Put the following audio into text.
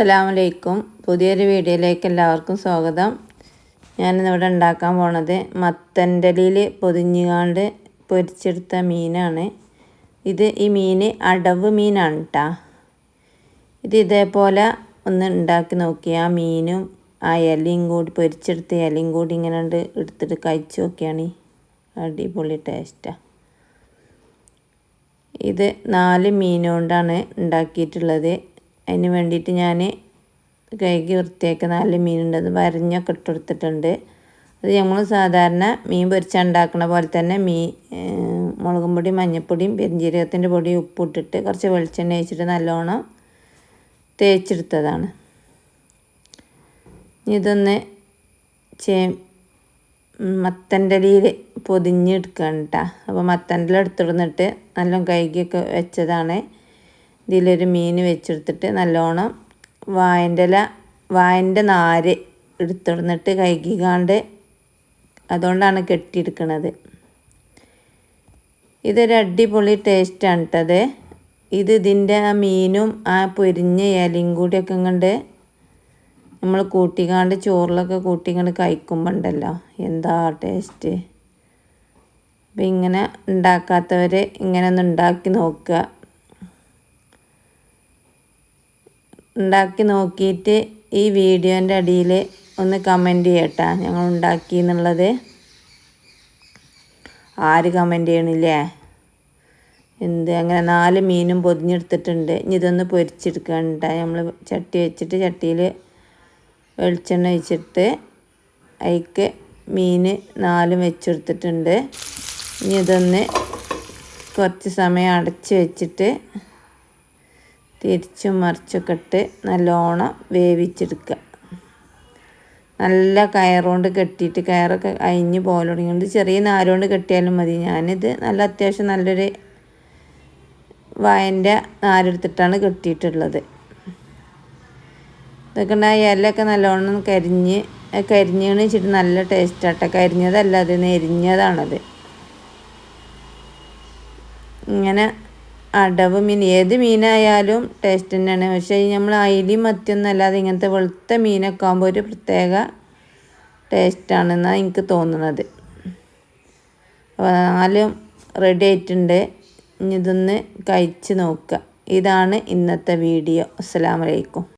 അസ്സലാമലൈക്കും. പുതിയൊരു വീഡിയോയിലേക്ക് എല്ലാവർക്കും സ്വാഗതം. ഞാനിന്നിവിടെ ഉണ്ടാക്കാൻ പോണത് മത്തന്റലിയിൽ പൊതിഞ്ഞുകാണ്ട് പൊരിച്ചെടുത്ത മീനാണ്. ഇത് ഈ മീൻ അടവ് മീനാണ് കേട്ടോ ഇത് ഇതേപോലെ ഒന്ന് ഉണ്ടാക്കി നോക്കി. ആ മീനും ആ ഇലയും കൂടി പൊരിച്ചെടുത്ത ഇലയും കൂടി ഇങ്ങനെ എടുത്തിട്ട് കഴിച്ചു നോക്കിയാണ്. അടിപൊളി ടേസ്റ്റാണ് ഇത് നാല് മീനുകൊണ്ടാണ് ഉണ്ടാക്കിയിട്ടുള്ളത്. അതിന് വേണ്ടിയിട്ട് ഞാൻ കഴുകി വൃത്തിയാക്കി നാല് മീനുണ്ട്. അത് വരഞ്ഞൊക്കെ ഇട്ടെടുത്തിട്ടുണ്ട് അത് നമ്മൾ സാധാരണ മീൻ പൊരിച്ചുണ്ടാക്കുന്ന പോലെ തന്നെ മീൻ മുളകും പൊടി മഞ്ഞൾപ്പൊടിയും പെരിഞ്ജീരകത്തിന്റെ പൊടി ഉപ്പിട്ടിട്ട് കുറച്ച് വെളിച്ചെണ്ണ ഒഴിച്ചിട്ട് നല്ലോണം തേച്ചെടുത്തതാണ്. ഇതൊന്ന് ചേ മത്തന്റെ ഇലയിൽ പൊതിഞ്ഞെടുക്കണം കേട്ടോ അപ്പോൾ മത്തന്റെ എടുത്തിടുന്നിട്ട് നല്ല കൈകൊക്കെ വെച്ചതാണ്. ഇതിലൊരു മീൻ വെച്ചെടുത്തിട്ട് നല്ലോണം വായന്റെ ഇല വായന്റെ നാര് എടുത്തിടന്നിട്ട് കഴുകിക്കാണ്ട് അതുകൊണ്ടാണ് കെട്ടിയെടുക്കണത്. ഇതൊരു അടിപൊളി ടേസ്റ്റാണ് കേട്ടത് ഇത്. ഇതിന്റെ ആ മീനും ആ പൊരിഞ്ഞ ഇലയും കൂടിയൊക്കെ കണ്ട് നമ്മൾ കൂട്ടിക്കാണ്ട് ചോറിലൊക്കെ കൂട്ടിക്കാണ്ട് കഴിക്കുമ്പോൾ ഉണ്ടല്ലോ എന്താ ടേസ്റ്റ്? അപ്പം ഇങ്ങനെ ഉണ്ടാക്കാത്തവർ ഇങ്ങനെ ഒന്ന് ഉണ്ടാക്കി നോക്കുക. ഉണ്ടാക്കി നോക്കിയിട്ട് ഈ വീഡിയോന്റെ അടിയിൽ ഒന്ന് കമന്റ് ചെയ്യട്ടാ ഞങ്ങൾ ഉണ്ടാക്കി എന്നുള്ളത്. ആര് കമന്റ് ചെയ്യണില്ലേ? എന്ത് അങ്ങനെ നാല് മീനും പൊതിഞ്ഞെടുത്തിട്ടുണ്ട്. ഇനി ഇതൊന്ന് പൊരിച്ചെടുക്കണ്ട നമ്മൾ ചട്ടി വെച്ചിട്ട് ചട്ടിയിൽ വെളിച്ചെണ്ണ ഒഴിച്ചിട്ട് അതിക്ക് മീൻ നാലും വെച്ചെടുത്തിട്ടുണ്ട്. ഇനി ഇതൊന്ന് കുറച്ച് സമയം അടച്ച് വെച്ചിട്ട് തിരിച്ചും മറിച്ചൊക്കെ ഇട്ട് നല്ലോണം വേവിച്ചെടുക്കുക. നല്ല കയറുകൊണ്ട് കെട്ടിയിട്ട് കയറൊക്കെ അഴിഞ്ഞ് പോലെ തുടങ്ങിയത് ചെറിയ നാരുകൊണ്ട് കെട്ടിയാലും മതി. ഞാനിത് നല്ല അത്യാവശ്യം നല്ലൊരു വായന്റെ നാരെടുത്തിട്ടാണ് കെട്ടിയിട്ടുള്ളത്. ഇതൊക്കെ ഉണ്ടായ ഇലയൊക്കെ നല്ലോണം കരിഞ്ഞ് കരിഞ്ഞെന്ന് വെച്ചിട്ട് നല്ല ടേസ്റ്റ് ആട്ടോ കരിഞ്ഞതല്ല അത് നെരിഞ്ഞതാണത്. ഇങ്ങനെ അടവ്. മീൻ ഏത് മീനായാലും ടേസ്റ്റ് തന്നെയാണ്. പക്ഷേ നമ്മൾ അയിലി മത്തിയൊന്നും അല്ലാതെ ഇങ്ങനത്തെ വെളുത്ത മീനൊക്കെ ആകുമ്പോൾ ഒരു പ്രത്യേക ടേസ്റ്റാണെന്നാണ് എനിക്ക് തോന്നുന്നത്. അപ്പോൾ നാലും റെഡി ആയിട്ടുണ്ട്. ഇനി ഇതൊന്ന് കഴിച്ച് നോക്കുക ഇതാണ് ഇന്നത്തെ വീഡിയോ അസ്സാം വലൈക്കും